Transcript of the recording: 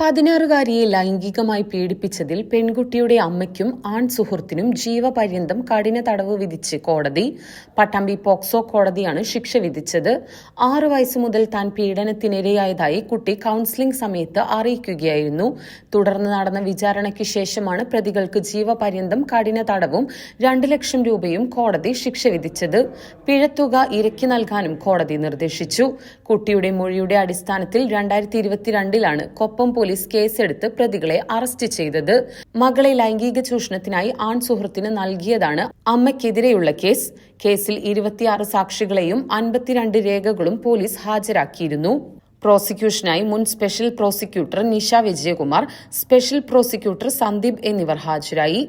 പതിനാറുകാരിയെ ലൈംഗികമായി പീഡിപ്പിച്ചതിൽ പെൺകുട്ടിയുടെ അമ്മയ്ക്കും ആൺ സുഹൃത്തിനും ജീവപര്യന്തം കഠിന തടവ് വിധിച്ച് കോടതി പട്ടാമ്പി പോക്സോ കോടതിയാണ് ശിക്ഷ വിധിച്ചത്. ആറു വയസ്സ് മുതൽ താൻ പീഡനത്തിനിരയായതായി കുട്ടി കൌൺസിലിംഗ് സമയത്ത് അറിയിക്കുകയായിരുന്നു. തുടർന്ന് നടന്ന വിചാരണയ്ക്ക് ശേഷമാണ് പ്രതികൾക്ക് ജീവപര്യന്തം കഠിന തടവും രണ്ട് ലക്ഷം രൂപയും കോടതി ശിക്ഷ വിധിച്ചത്. പിഴത്തുക ഇരക്കി നൽകാനും കോടതി നിർദ്ദേശിച്ചു. കുട്ടിയുടെ മൊഴിയുടെ അടിസ്ഥാനത്തിൽ രണ്ടായിരത്തി ഇരുപത്തിരണ്ടിലാണ് കൊപ്പം പോലീസ് കേസെടുത്ത് പ്രതികളെ അറസ്റ്റ് ചെയ്തത്. മകളെ ലൈംഗിക ചൂഷണത്തിനായി ആൺ സുഹൃത്തിന് നൽകിയതാണ് അമ്മയ്ക്കെതിരെയുള്ള കേസ്. കേസിൽ ഇരുപത്തിയാറ് സാക്ഷികളെയും അൻപത്തിരണ്ട് രേഖകളും പോലീസ് ഹാജരാക്കിയിരുന്നു. പ്രോസിക്യൂഷനായി മുൻ special prosecutor Nisha Vijayakumar special prosecutor Sandeep എന്നിവർ ഹാജരായി.